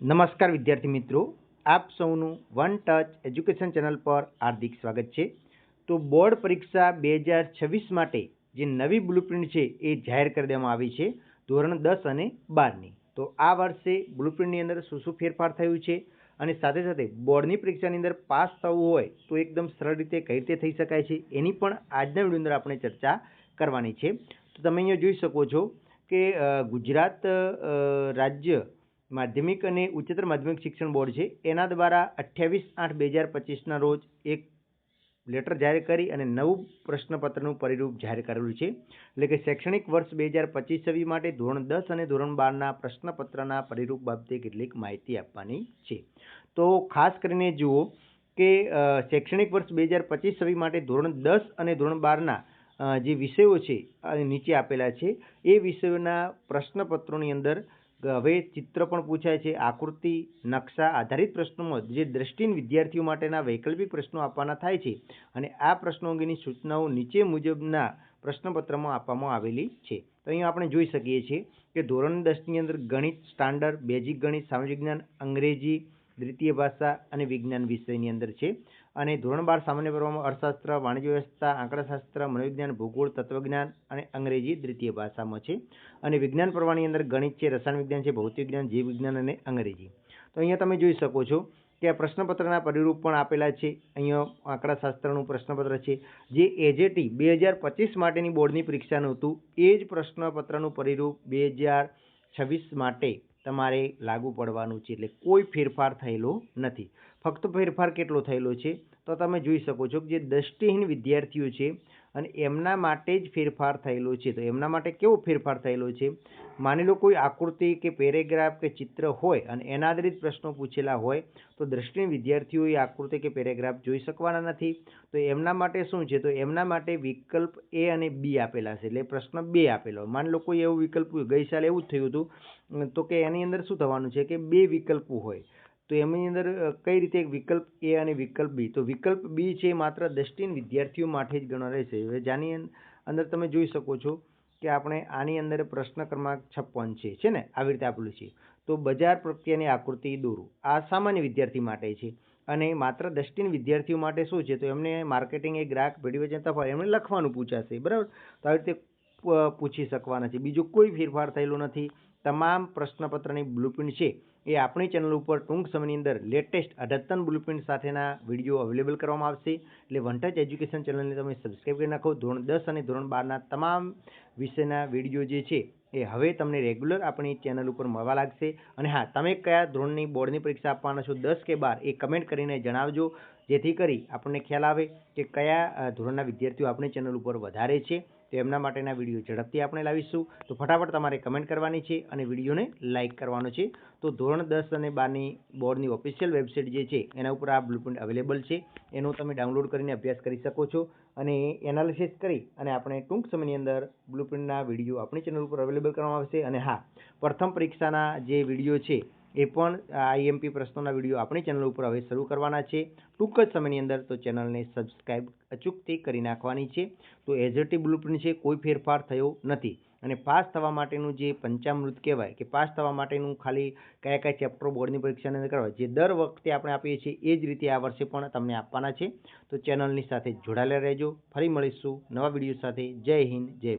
નમસ્કાર વિદ્યાર્થી મિત્રો, આપ સૌનું વન ટચ એજ્યુકેશન ચેનલ પર હાર્દિક સ્વાગત છે. તો બોર્ડ પરીક્ષા બે હજાર છવ્વીસ માટે જે નવી બ્લુપ્રિન્ટ છે એ જાહેર કરી દેવામાં આવી છે, ધોરણ દસ અને બારની. તો આ વર્ષે બ્લુપ્રિન્ટની અંદર શું શું ફેરફાર થયું છે અને સાથે સાથે બોર્ડની પરીક્ષાની અંદર પાસ થવું હોય તો એકદમ સરળ રીતે કઈ રીતે થઈ શકાય છે એની પણ આજના વીડિયો અંદર આપણે ચર્ચા કરવાની છે. તો તમે અહીંયા જોઈ શકો છો કે ગુજરાત રાજ્ય માધ્યમિક અને ઉચ્ચતર માધ્યમિક શિક્ષણ બોર્ડ છે. એના દ્વારા અઠ્યાવીસ આઠ બે હજાર પચીસના રોજ એક લેટર જાહેર કરી અને નવું પ્રશ્નપત્રનું પરિરૂપ જાહેર કરેલું છે. એટલે કે શૈક્ષણિક વર્ષ બે હજાર પચીસ છવ્વીસ માટે ધોરણ દસ અને ધોરણ બારના પ્રશ્નપત્રના પરિરૂપ બાબતે કેટલીક માહિતી આપવાની છે. તો ખાસ કરીને જુઓ કે શૈક્ષણિક વર્ષ બે હજાર પચીસ છવ્વીસ માટે ધોરણ દસ અને ધોરણ બારના જે વિષયો છે નીચે આપેલા છે. એ વિષયોના પ્રશ્નપત્રોની અંદર હવે ચિત્ર પણ પૂછાય છે. આકૃતિ, નકશા આધારિત પ્રશ્નોમાં જે દ્રષ્ટિન વિદ્યાર્થીઓ માટેના વૈકલ્પિક પ્રશ્નો આપવાના થાય છે અને આ પ્રશ્નો અંગેની સૂચનાઓ નીચે મુજબના પ્રશ્નપત્રમાં આપવામાં આવેલી છે. તો અહીંયા આપણે જોઈ શકીએ છીએ કે ધોરણ દસની અંદર ગણિત સ્ટાન્ડર્ડ, બેઝિક ગણિત, સામાજિક વિજ્ઞાન, અંગ્રેજી, દ્વિતીય ભાષા અને વિજ્ઞાન વિષયની અંદર છે. અને ધોરણ બાર સામાન્ય પર્વમાં અર્થશાસ્ત્ર, વાણિજ્ય વ્યવસ્થા, આંકડાશાસ્ત્ર, મનોવિજ્ઞાન, ભૂગોળ, તત્વજ્ઞાન અને અંગ્રેજી દ્વિતીય ભાષામાં છે. અને વિજ્ઞાન પર્વની અંદર ગણિત છે, રસાયણ વિજ્ઞાન છે ભૌતિક વિજ્ઞાન જીવ વિજ્ઞાન અને અંગ્રેજી. તો અહીંયા તમે જોઈ શકો છો કે આ પ્રશ્નપત્રના પરિરૂપ પણ આપેલા છે. અહીંયા આંકડાશાસ્ત્રનું પ્રશ્નપત્ર છે. જે એજેટી બે હજાર પચીસ માટેની બોર્ડની પરીક્ષાનું હતું. એ જ પ્રશ્નપત્રનું પરિરૂપ બે હજાર છવ્વીસ માટે તમારે લાગુ પડવાનું છે. એટલે કોઈ ફેરફાર થયેલો નથી. ફક્ત ફેરફાર કેટલો થયેલો છે તો તમે જોઈ શકો છો કે જે દ્રષ્ટિહીન વિદ્યાર્થીઓ છે અને એમના માટે જ ફેરફાર થયેલો છે. તો એમના માટે કેવો ફેરફાર થયેલો છે? માની લો કોઈ આકૃતિ કે પેરેગ્રાફ કે ચિત્ર હોય અને એના આધારિત પ્રશ્નો પૂછેલા હોય તો દ્રષ્ટિહીન વિદ્યાર્થીઓ એ આકૃતિ કે પેરેગ્રાફ જોઈ શકવાના નથી. તો એમના માટે શું છે? તો એમના માટે વિકલ્પ એ અને બી આપેલા છે. એટલે પ્રશ્ન બે આપેલો. માની લો કોઈ એવું વિકલ્પ ગઈ સાલે એવું જ થયું હતું. તો કે એની અંદર શું થવાનું છે? કે બે વિકલ્પો હોય. તો એમની અંદર કઈ રીતે વિકલ્પ એ અને વિકલ્પ બી? તો વિકલ્પ બી છે માત્ર દૃષ્ટિહીન વિદ્યાર્થીઓ માટે જ ગણો રહેશે. હવે જાની અંદર તમે જોઈ શકો છો કે આપણે આની અંદર પ્રશ્ન ક્રમાંક છપ્પન છે છે ને? આવી રીતે આપેલું છે. તો બજાર પ્રત્યેની આકૃતિ દોરો. આ સામાન્ય વિદ્યાર્થી માટે છે. અને માત્ર દૃષ્ટિહીન વિદ્યાર્થીઓ માટે શું છે? તો એમને માર્કેટિંગ એ ગ્રાહક પેઢી વચ્ચે તફાવત એમને લખવાનું પૂછાશે. બરાબર? તો આવી રીતે પૂછી શકવાના છે. બીજો કોઈ ફેરફાર થયેલો નથી. તમામ પ્રશ્નપત્રની બ્લુપ્રિન્ટ છે એ આપણી ચેનલ ઉપર ટૂંક સમયની અંદર લેટેસ્ટ અઢતન બ્લુપ્રિન્ટ સાથેના વીડિયો અવેલેબલ કરવામાં આવશે. એટલે વનટચ એજ્યુકેશન ચેનલને તમે સબસ્ક્રાઈબ કરી નાખો. ધોરણ દસ અને ધોરણ બારના તમામ વિષયના વીડિયો જે છે એ હવે તમને રેગ્યુલર આપણી ચેનલ ઉપર મળવા લાગશે. અને હા, તમે કયા ધોરણની બોર્ડની પરીક્ષા આપવાના છો દસ કે બાર એ કમેન્ટ કરીને જણાવજો. જેથી કરી આપણને ખ્યાલ આવે કે કયા ધોરણના વિદ્યાર્થીઓ આપણી ચેનલ ઉપર વધારે છે. તો એમના માટેના વીડિયો ઝડપથી આપણે લાવીશું. તો ફટાફટ તમારે કમેન્ટ કરવાની છે અને વિડીયોને લાઇક કરવાનો છે. તો ધોરણ દસ અને બારની બોર્ડની ઓફિશિયલ વેબસાઇટ જે છે, એના ઉપર આ બ્લુપ્રિન્ટ અવેલેબલ છે. એનો તમે ડાઉનલોડ કરીને અભ્યાસ કરી શકો છો. અને એનાલિસિસ કરી અને આપણે ટૂંક સમયની અંદર બ્લુપ્રિન્ટના વીડિયો આપણી ચેનલ ઉપર અવેલેબલ કરવામાં આવશે. અને હા, પ્રથમ પરીક્ષાના જે વીડિયો છે એ પણ આઈએમપી પ્રશ્નોના વીડિયો આપણી ચેનલ ઉપર હવે શરૂ કરવાના છે. ટૂંક જ સમયની અંદર તો ચેનલને સબસ્ક્રાઈબ અચૂકથી કરી નાખવાની છે. તો એઝટી બ્લુપ્રિન્ટ છે, કોઈ ફેરફાર થયો નથી. અને પાસ થવા માટેનું જે પંચામૃત કહેવાય કે પાસ થવા માટેનું ખાલી કયા કયા ચેપ્ટરો બોર્ડની પરીક્ષાની અંદર કરવા, જે દર વખતે આપણે આપીએ છીએ, એ જ રીતે આ વર્ષે પણ તમને આપવાના છે. તો ચેનલની સાથે જોડાયેલા રહેજો. ફરી મળીશું નવા વીડિયો સાથે. જય હિન્દ, જય